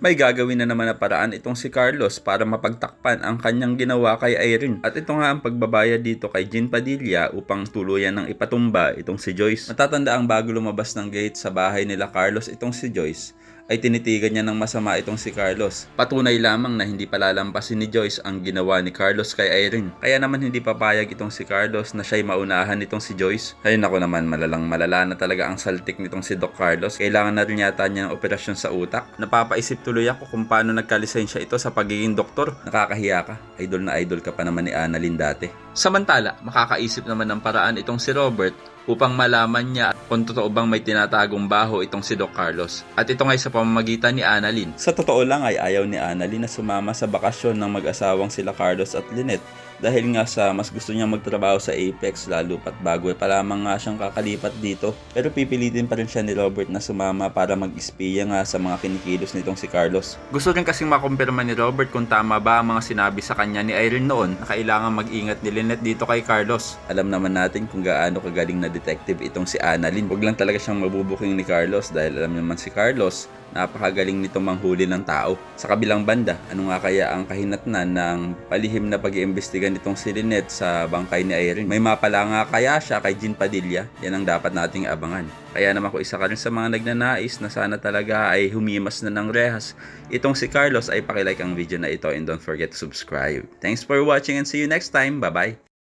May gagawin na naman na paraan itong si Carlos para mapagtakpan ang kanyang ginawa kay Irene. At ito nga ang pagbabayad dito kay Jean Padilla upang tuluyan ng ipatumba itong si Joyce. Matatanda ang bago lumabas ng gate sa bahay nila Carlos itong si Joyce ay tinitigan niya ng masama itong si Carlos. Patunay lamang na hindi palalampasin ni Joyce ang ginawa ni Carlos kay Irene. Kaya naman hindi papayag itong si Carlos na siya'y maunahan nitong si Joyce. Ay nako naman malalang malala na talaga ang saltik nitong si Doc Carlos. Kailangan na rin yata niya ng operasyon sa utak. Napapaisip tuloy ako kung paano nagkalisensya ito sa pagiging doktor. Nakakahiya ka. Idol na idol ka pa naman ni Annalyn dati. Samantala, makakaisip naman ng paraan itong si Robert upang malaman niya kung totoo bang may tinatagong baho itong si Doc Carlos. At ito ngay sa pamamagitan ni Annalyn. Sa totoo lang ay ayaw ni Annalyn na sumama sa bakasyon ng mag-asawang sila Carlos at Lynette dahil nga sa mas gusto niya magtrabaho sa Apex lalo pat bago pa lamang nga siyang kakalipat dito. Pero pipilitin pa rin siya ni Robert na sumama para mag-espiya nga sa mga kinikilos nitong si Carlos. Gusto rin kasing makumpirma ni Robert kung tama ba ang mga sinabi sa kanya ni Irene noon na kailangan mag-ingat ni Lynette dito kay Carlos. Alam naman natin kung gaano kagaling na detective itong si Annalyn. Huwag lang talaga siyang mabubuking ni Carlos dahil alam naman si Carlos napakagaling nito manghuli ng tao. Sa kabilang banda, ano nga kaya ang kahinatnan ng palihim na pag-iimbestiga nitong si Lynette sa bangkay ni Irene? May mapala nga kaya siya kay Jean Padilla? Yan ang dapat nating abangan. Kaya naman ko isa ka rin sa mga nagnanais na sana talaga ay humimas na ng rehas. Itong si Carlos ay pakilike ang video na ito and don't forget to subscribe. Thanks for watching and see you next time. Bye-bye!